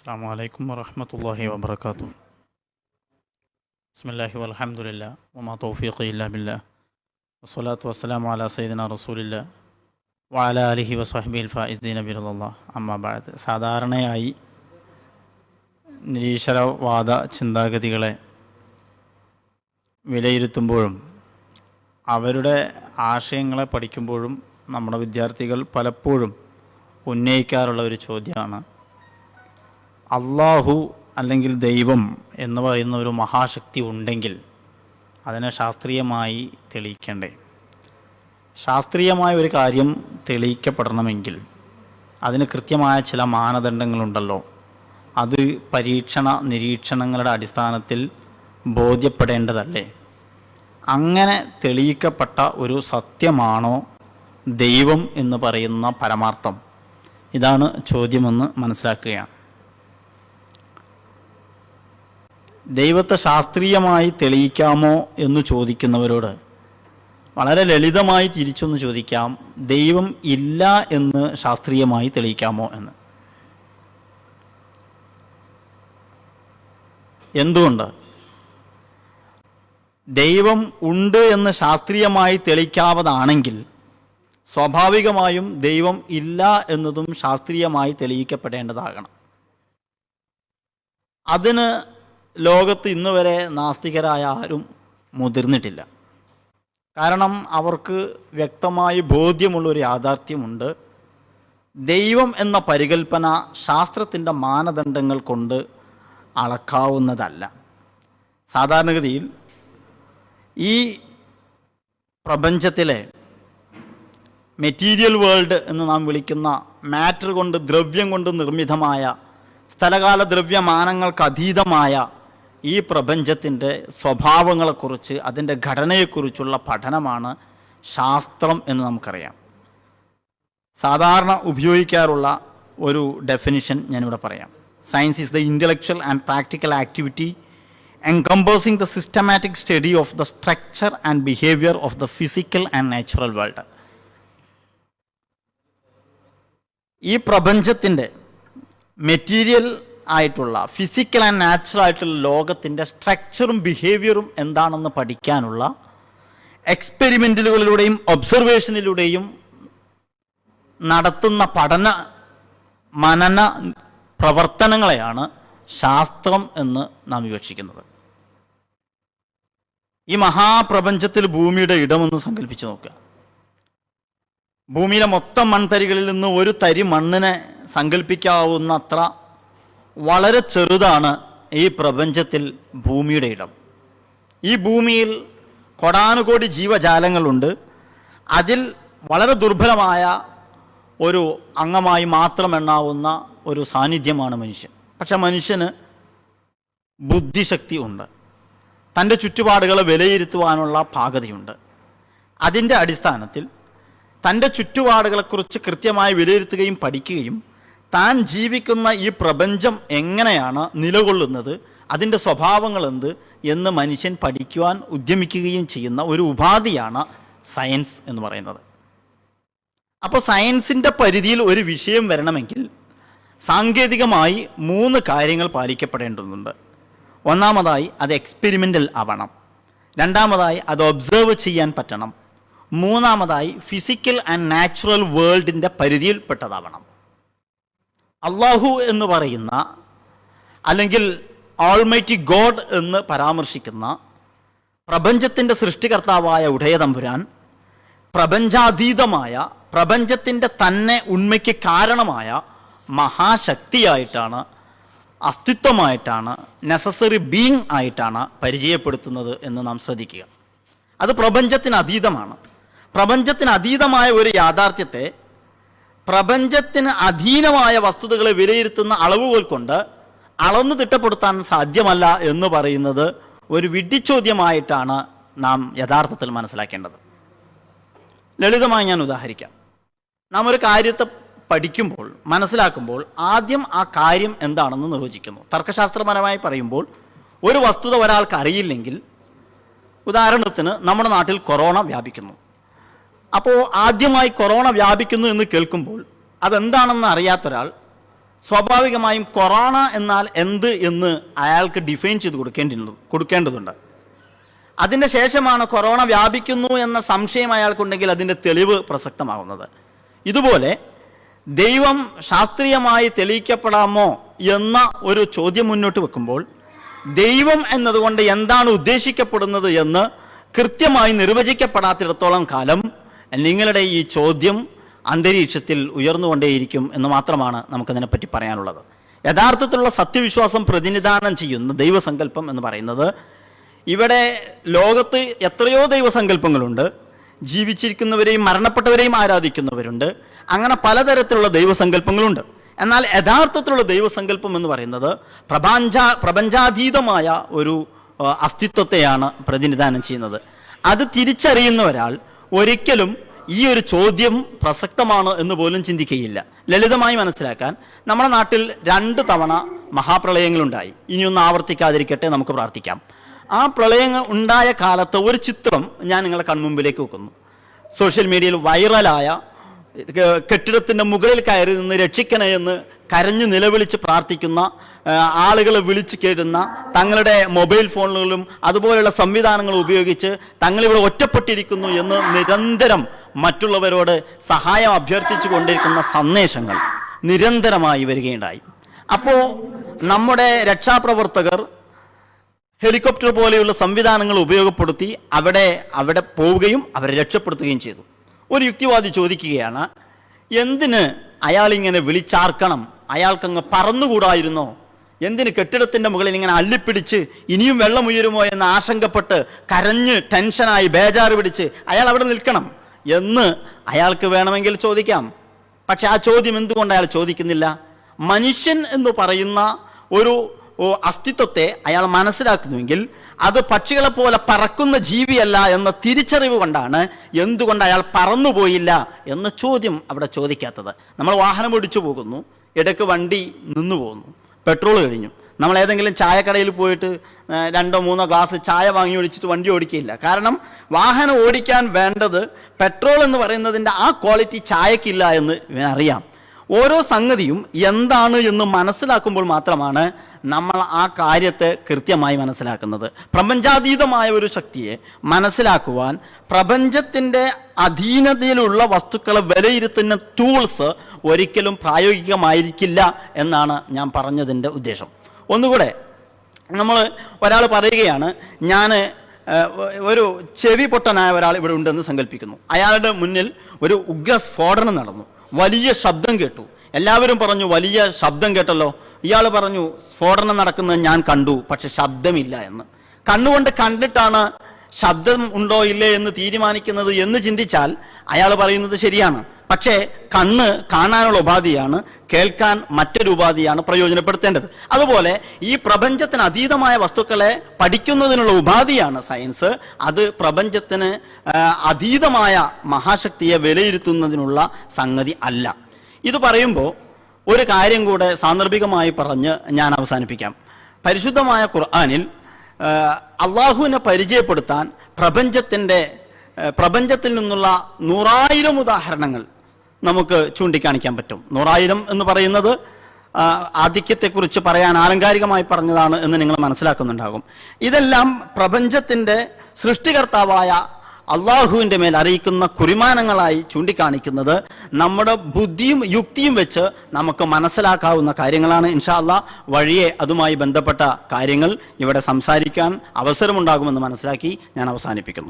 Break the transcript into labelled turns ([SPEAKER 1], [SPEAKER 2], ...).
[SPEAKER 1] അസ്സാം വലൈക്കും വറഹമത്തല്ലാഹി വാബർക്കാത്തു ബിസ്മില്ലാഹി വലഹമുല്ല ഒമാ തൗഫീഖ് ഇല്ലാമില്ല വസ്സലാത്തു വസ്സലാം അല സൈദിന റസൂലില്ല വാല അലിഹി വസ്ഹബി ഫായിദ്ദീൻ അബിറുല്ല അമ്മാബാദ് സാധാരണയായി നിരീശ്വരവാദ ചിന്താഗതികളെ വിലയിരുത്തുമ്പോഴും അവരുടെ ആശയങ്ങളെ പഠിക്കുമ്പോഴും നമ്മുടെ വിദ്യാർത്ഥികൾ പലപ്പോഴും ഉന്നയിക്കാറുള്ള ഒരു ചോദ്യമാണ്. അള്ളാഹു അല്ലെങ്കിൽ ദൈവം എന്ന് പറയുന്ന ഒരു മഹാശക്തി ഉണ്ടെങ്കിൽ അതിനെ ശാസ്ത്രീയമായി തെളിയിക്കണ്ടേ. ശാസ്ത്രീയമായ ഒരു കാര്യം തെളിയിക്കപ്പെടണമെങ്കിൽ അതിന് കൃത്യമായ ചില മാനദണ്ഡങ്ങളുണ്ടല്ലോ. അത് പരീക്ഷണ നിരീക്ഷണങ്ങളുടെ അടിസ്ഥാനത്തിൽ ബോധ്യപ്പെടേണ്ടതല്ലേ. അങ്ങനെ തെളിയിക്കപ്പെട്ട ഒരു സത്യമാണോ ദൈവം എന്ന് പറയുന്ന പരമാർത്ഥം? ഇതാണ് ചോദ്യമെന്ന് മനസ്സിലാക്കുകയാണ്. ദൈവത്തെ ശാസ്ത്രീയമായി തെളിയിക്കാമോ എന്ന് ചോദിക്കുന്നവരോട് വളരെ ലളിതമായി തിരിച്ചൊന്ന് ചോദിക്കാം ദൈവം ഇല്ല എന്ന് ശാസ്ത്രീയമായി തെളിയിക്കാമോ എന്ന്. എന്തുകൊണ്ട്? ദൈവം ഉണ്ട് എന്ന് ശാസ്ത്രീയമായി തെളിയിക്കാവതാണെങ്കിൽ സ്വാഭാവികമായും ദൈവം ഇല്ല എന്നതും ശാസ്ത്രീയമായി തെളിയിക്കപ്പെടേണ്ടതാകണം. അതിന് ലോകത്ത് ഇന്ന് വരെ നാസ്തികരായ ആരും മുതിർന്നിട്ടില്ല. കാരണം അവർക്ക് വ്യക്തമായി ബോധ്യമുള്ളൊരു യാഥാർത്ഥ്യമുണ്ട്. ദൈവം എന്ന പരികൽപ്പന ശാസ്ത്രത്തിന്റെ മാനദണ്ഡങ്ങൾ കൊണ്ട് അളക്കാവുന്നതല്ല. സാധാരണഗതിയിൽ ഈ പ്രപഞ്ചത്തിലെ മെറ്റീരിയൽ വേൾഡ് എന്ന് നാം വിളിക്കുന്ന മാറ്റർ കൊണ്ട് ദ്രവ്യം കൊണ്ട് നിർമ്മിതമായ സ്ഥലകാല ദ്രവ്യമാനങ്ങൾക്ക് അതീതമായ ഈ പ്രപഞ്ചത്തിന്റെ സ്വഭാവങ്ങളെക്കുറിച്ച് അതിന്റെ ഘടനയെക്കുറിച്ചുള്ള പഠനമാണ് ശാസ്ത്രം എന്ന് നമുക്കറിയാം. സാധാരണ ഉപയോഗിക്കാറുള്ള ഒരു ഡെഫിനിഷൻ ഞാനിവിടെ പറയാം. Science is the intellectual and practical activity encompassing the systematic study of the structure and behaviour of the physical and natural world ഈ പ്രപഞ്ചത്തിന്റെ മെറ്റീരിയൽ ആയിട്ടുള്ള ഫിസിക്കൽ ആൻഡ് നാച്ചുറൽ ആയിട്ടുള്ള ലോകത്തിന്റെ സ്ട്രക്ചറും ബിഹേവിയറും എന്താണെന്ന് പഠിക്കാനുള്ള എക്സ്പെരിമെന്റുകളിലൂടെയും ഒബ്സർവേഷനിലൂടെയും നടത്തുന്ന പഠന മനന പ്രവർത്തനങ്ങളെയാണ് ശാസ്ത്രം എന്ന് നാം വിവക്ഷിക്കുന്നത്. ഈ മഹാപ്രപഞ്ചത്തിൽ ഭൂമിയുടെ ഇടമെന്ന് സങ്കല്പിച്ച് നോക്കുക. ഭൂമിയിലെ മൊത്തം മൺതരികളിൽ നിന്ന് ഒരു തരി മണ്ണിനെ സങ്കല്പിക്കാവുന്ന അത്ര വളരെ ചെറുതാണ് ഈ പ്രപഞ്ചത്തിൽ ഭൂമിയുടെ ഇടം. ഈ ഭൂമിയിൽ കൊടാനുകോടി ജീവജാലങ്ങളുണ്ട്. അതിൽ വളരെ ദുർബലമായ ഒരു അംഗമായി മാത്രം എണ്ണാവുന്ന ഒരു സാന്നിധ്യമാണ് മനുഷ്യൻ. പക്ഷെ മനുഷ്യന് ബുദ്ധിശക്തി ഉണ്ട്. തന്റെ ചുറ്റുപാടുകളെ വിലയിരുത്തുവാനുള്ള പാകതയുണ്ട്. അതിന്റെ അടിസ്ഥാനത്തിൽ തന്റെ ചുറ്റുപാടുകളെക്കുറിച്ച് കൃത്യമായി വിലയിരുത്തുകയും പഠിക്കുകയും താൻ ജീവിക്കുന്ന ഈ പ്രപഞ്ചം എങ്ങനെയാണ് നിലകൊള്ളുന്നത്? അതിന്റെ സ്വഭാവങ്ങൾ എന്ത് എന്ന് മനുഷ്യൻ പഠിക്കുവാൻ ഉദ്യമിക്കുകയും ചെയ്യുന്ന ഒരു ഉപാധിയാണ് സയൻസ് എന്ന് പറയുന്നത്. അപ്പോൾ സയൻസിന്റെ പരിധിയിൽ ഒരു വിഷയം വരണമെങ്കിൽ സാങ്കേതികമായി മൂന്ന് കാര്യങ്ങൾ പാലിക്കപ്പെടേണ്ടതുണ്ട്. ഒന്നാമതായി അത് എക്സ്പെരിമെന്റൽ ആവണം. രണ്ടാമതായി അത് ഒബ്സേർവ് ചെയ്യാൻ പറ്റണം. മൂന്നാമതായി ഫിസിക്കൽ ആൻഡ് നാച്ചുറൽ വേൾഡിന്റെ പരിധിയിൽപ്പെട്ടതാവണം. അള്ളാഹു എന്ന് പറയുന്ന അല്ലെങ്കിൽ ഓൾമൈറ്റി ഗോഡ് എന്ന് പരാമർശിക്കുന്ന പ്രപഞ്ചത്തിന്റെ സൃഷ്ടികർത്താവായ ഉടയതമ്പുരാൻ പ്രപഞ്ചാതീതമായ പ്രപഞ്ചത്തിന്റെ തന്നെ ഉണ്മയ്ക്ക് കാരണമായ മഹാശക്തിയായിട്ടാണ് അസ്തിത്വമായിട്ടാണ് നെസസറി ബീങ് ആയിട്ടാണ് പരിചയപ്പെടുത്തുന്നത് എന്ന് നാം ശ്രദ്ധിക്കുക. അത് പ്രപഞ്ചത്തിന് അതീതമാണ്. പ്രപഞ്ചത്തിന് അതീതമായ ഒരു യാഥാർത്ഥ്യത്തെ പ്രപഞ്ചത്തിന് അധീനമായ വസ്തുതകളെ വിലയിരുത്തുന്ന അളവുകൾ കൊണ്ട് അളന്നു തിട്ടപ്പെടുത്താൻ സാധ്യമല്ല എന്ന് പറയുന്നത് ഒരു വിഡ്ഢിച്ചോദ്യമായിട്ടാണ് നാം യഥാർത്ഥത്തിൽ മനസ്സിലാക്കേണ്ടത്. ലളിതമായി ഞാൻ ഉദാഹരിക്കാം. നാം ഒരു കാര്യത്തെ പഠിക്കുമ്പോൾ മനസ്സിലാക്കുമ്പോൾ ആദ്യം ആ കാര്യം എന്താണെന്ന് നിർവചിക്കുന്നു. തർക്കശാസ്ത്രപരമായി പറയുമ്പോൾ ഒരു വസ്തുത ഒരാൾക്ക് അറിയില്ലെങ്കിൽ ഉദാഹരണത്തിന് നമ്മുടെ നാട്ടിൽ കൊറോണ വ്യാപിക്കുന്നു. അപ്പോൾ ആദ്യമായി കൊറോണ വ്യാപിക്കുന്നു എന്ന് കേൾക്കുമ്പോൾ അതെന്താണെന്ന് അറിയാത്ത ഒരാൾ സ്വാഭാവികമായും കൊറോണ എന്നാൽ എന്ത് എന്ന് അയാൾക്ക് ഡിഫൈൻ ചെയ്ത് കൊടുക്കേണ്ടതുണ്ട് കൊടുക്കേണ്ടതുണ്ട്. അതിന്റെ ശേഷമാണ് കൊറോണ വ്യാപിക്കുന്നു എന്ന സംശയം അയാൾക്കുണ്ടെങ്കിൽ അതിന്റെ തെളിവ് പ്രസക്തമാകുന്നത് ഇതുപോലെ ദൈവം ശാസ്ത്രീയമായി തെളിയിക്കപ്പെടാമോ എന്ന ഒരു ചോദ്യം മുന്നോട്ട് വെക്കുമ്പോൾ ദൈവം എന്നതുകൊണ്ട് എന്താണ് ഉദ്ദേശിക്കപ്പെടുന്നത് എന്ന് കൃത്യമായി നിർവചിക്കപ്പെടാത്തിടത്തോളം കാലം നിങ്ങളുടെ ഈ ചോദ്യം അന്തരീക്ഷത്തിൽ ഉയർന്നുകൊണ്ടേയിരിക്കും എന്ന് മാത്രമാണ് നമുക്കതിനെപ്പറ്റി പറയാനുള്ളത്. യഥാർത്ഥത്തിലുള്ള സത്യവിശ്വാസം പ്രതിനിധാനം ചെയ്യുന്ന ദൈവസങ്കല്പം എന്ന് പറയുന്നത് ഇവിടെ ലോകത്ത് എത്രയോ ദൈവസങ്കല്പങ്ങളുണ്ട്. ജീവിച്ചിരിക്കുന്നവരെയും മരണപ്പെട്ടവരെയും ആരാധിക്കുന്നവരുണ്ട്. അങ്ങനെ പലതരത്തിലുള്ള ദൈവസങ്കല്പങ്ങളുണ്ട്. എന്നാൽ യഥാർത്ഥത്തിലുള്ള ദൈവസങ്കല്പം എന്ന് പറയുന്നത് പ്രപഞ്ച പ്രപഞ്ചാതീതമായ ഒരു അസ്തിത്വത്തെയാണ് പ്രതിനിധാനം ചെയ്യുന്നത്. അത് തിരിച്ചറിയുന്ന ഒരാൾ ഒരിക്കലും ഈ ഒരു ചോദ്യം പ്രസക്തമാണ് എന്ന് പോലും ചിന്തിക്കുകയില്ല. ലളിതമായി മനസ്സിലാക്കാൻ നമ്മുടെ നാട്ടിൽ രണ്ട് തവണ മഹാപ്രളയങ്ങളുണ്ടായി. ഇനിയൊന്നും ആവർത്തിക്കാതിരിക്കട്ടെ നമുക്ക് പ്രാർത്ഥിക്കാം. ആ പ്രളയങ്ങൾ ഉണ്ടായ കാലത്ത് ഒരു ചിത്രം ഞാൻ നിങ്ങളുടെ കൺമുമ്പിലേക്ക് വെക്കുന്നു. സോഷ്യൽ മീഡിയയിൽ വൈറലായ കെട്ടിടത്തിന്റെ മുകളിൽ കയറി നിന്ന് രക്ഷിക്കണേ എന്ന് കരഞ്ഞു നിലവിളിച്ച് പ്രാർത്ഥിക്കുന്ന ആളുകൾ വിളിച്ചു കേട്ടുന്ന തങ്ങളുടെ മൊബൈൽ ഫോണുകളിലും അതുപോലെയുള്ള സംവിധാനങ്ങൾ ഉപയോഗിച്ച് തങ്ങളിവിടെ ഒറ്റപ്പെട്ടിരിക്കുന്നു എന്ന് നിരന്തരം മറ്റുള്ളവരോട് സഹായം അഭ്യർത്ഥിച്ചു കൊണ്ടിരിക്കുന്ന സന്ദേശങ്ങൾ നിരന്തരമായി വരികയുണ്ടായി. അപ്പോൾ നമ്മുടെ രക്ഷാപ്രവർത്തകർ ഹെലികോപ്റ്റർ പോലെയുള്ള സംവിധാനങ്ങൾ ഉപയോഗപ്പെടുത്തി അവിടെ അവിടെ പോവുകയും അവരെ രക്ഷപ്പെടുത്തുകയും ചെയ്തു. ഒരു യുക്തിവാദി ചോദിക്കുകയാണ് എന്തിന് അയാളിങ്ങനെ വിളിച്ചാർക്കണം? അയാൾക്കങ്ങ് പറന്നുകൂടായിരുന്നോ? എന്തിന് കെട്ടിടത്തിന്റെ മുകളിൽ ഇങ്ങനെ അള്ളിപ്പിടിച്ച് ഇനിയും വെള്ളം ഉയരുമോ എന്ന് ആശങ്കപ്പെട്ട് കരഞ്ഞ് ടെൻഷനായി ബേജാറ് പിടിച്ച് അയാൾ അവിടെ നിൽക്കണം എന്ന് അയാൾക്ക് വേണമെങ്കിൽ ചോദിക്കാം. പക്ഷെ ആ ചോദ്യം എന്തുകൊണ്ട് അയാൾ ചോദിക്കുന്നില്ല? മനുഷ്യൻ എന്ന് പറയുന്ന ഒരു അസ്തിത്വത്തെ അയാൾ മനസ്സിലാക്കുന്നുവെങ്കിൽ അത് പക്ഷികളെ പോലെ പറക്കുന്ന ജീവിയല്ല എന്ന തിരിച്ചറിവ് കൊണ്ടാണ് എന്തുകൊണ്ട് അയാൾ പറന്നുപോയില്ല എന്ന ചോദ്യം അവിടെ ചോദിക്കാത്തത്. നമ്മൾ വാഹനം ഓടിച്ചു പോകുന്നു. ഇടയ്ക്ക് വണ്ടി നിന്നു പോകുന്നു പെട്രോൾ കഴിഞ്ഞു. നമ്മൾ ഏതെങ്കിലും ചായക്കടയിൽ പോയിട്ട് രണ്ടോ മൂന്നോ ഗ്ലാസ് ചായ വാങ്ങി ഒഴിച്ചിട്ട് വണ്ടി ഓടിക്കില്ല കാരണം വാഹനം ഓടിക്കാൻ വേണ്ടത് പെട്രോൾ എന്ന് പറയുന്നതിന്റെ ആ ക്വാളിറ്റി ചായക്കില്ല എന്ന് അറിയാം ഓരോ സംഗതിയും എന്താണ് എന്ന് മനസ്സിലാക്കുമ്പോൾ മാത്രമാണ് നമ്മൾ ആ കാര്യത്തെ കൃത്യമായി മനസ്സിലാക്കുന്നത്. പ്രപഞ്ചാതീതമായ ഒരു ശക്തിയെ മനസ്സിലാക്കുവാൻ പ്രപഞ്ചത്തിന്റെ അധീനതയിലുള്ള വസ്തുക്കളെ വിലയിരുത്തുന്ന ടൂൾസ് ഒരിക്കലും പ്രായോഗികമായിരിക്കില്ല എന്നാണ് ഞാൻ പറഞ്ഞതിന്റെ ഉദ്ദേശം. ഒന്നുകൂടെ നമ്മൾ ഒരാൾ പറയുകയാണ് ഞാൻ ഒരു ചെവി പൊട്ടനായ ഒരാൾ ഇവിടെ ഉണ്ടെന്ന് സങ്കല്പിക്കുന്നു അയാളുടെ മുന്നിൽ ഒരു ഉഗ്ര സ്ഫോടനം നടന്നു. വലിയ ശബ്ദം കേട്ടു. എല്ലാവരും പറഞ്ഞു വലിയ ശബ്ദം കേട്ടല്ലോ. ഇയാൾ പറഞ്ഞു സ്ഫോടനം നടക്കുന്നത് ഞാൻ കണ്ടു പക്ഷെ ശബ്ദമില്ല എന്ന്. കണ്ണുകൊണ്ട് കണ്ടിട്ടാണ് ശബ്ദം ഉണ്ടോ ഇല്ലേ എന്ന് തീരുമാനിക്കുന്നത് എന്ന് ചിന്തിച്ചാൽ അയാൾ പറയുന്നത് ശരിയാണ്. പക്ഷേ കണ്ണ് കാണാനുള്ള ഉപാധിയാണ് കേൾക്കാൻ മറ്റൊരു ഉപാധിയാണ് പ്രയോജനപ്പെടുത്തേണ്ടത്. അതുപോലെ ഈ പ്രപഞ്ചത്തിന് അതീതമായ വസ്തുക്കളെ പഠിക്കുന്നതിനുള്ള ഉപാധിയാണ് സയൻസ്. അത് പ്രപഞ്ചത്തിന് അതീതമായ മഹാശക്തിയെ വിലയിരുത്തുന്നതിനുള്ള സംഗതി അല്ല. ഇത് പറയുമ്പോൾ ഒരു കാര്യം കൂടെ സാന്ദർഭികമായി പറഞ്ഞ് ഞാൻ അവസാനിപ്പിക്കാം. പരിശുദ്ധമായ ഖുർആാനിൽ അള്ളാഹുവിനെ പരിചയപ്പെടുത്താൻ പ്രപഞ്ചത്തിന്റെ പ്രപഞ്ചത്തിൽ നിന്നുള്ള നൂറായിരം ഉദാഹരണങ്ങൾ നമുക്ക് ചൂണ്ടിക്കാണിക്കാൻ പറ്റും. നൂറായിരം എന്ന് പറയുന്നത് ആധിക്യത്തെക്കുറിച്ച് പറയാൻ ആലങ്കാരികമായി പറഞ്ഞതാണ് എന്ന് നിങ്ങൾ മനസ്സിലാക്കുന്നുണ്ടാകും. ഇതെല്ലാം പ്രപഞ്ചത്തിന്റെ സൃഷ്ടികർത്താവായ അള്ളാഹുവിന്റെ മേൽ അറിയിക്കുന്ന കുറിമാനങ്ങളായി ചൂണ്ടിക്കാണിക്കുന്നത് നമ്മുടെ ബുദ്ധിയും യുക്തിയും വെച്ച് നമുക്ക് മനസ്സിലാക്കാവുന്ന കാര്യങ്ങളാണ്. ഇൻഷാ അല്ലാ വഴിയെ അതുമായി ബന്ധപ്പെട്ട കാര്യങ്ങൾ ഇവിടെ സംസാരിക്കാൻ അവസരമുണ്ടാകുമെന്ന് മനസ്സിലാക്കി ഞാൻ അവസാനിപ്പിക്കുന്നു.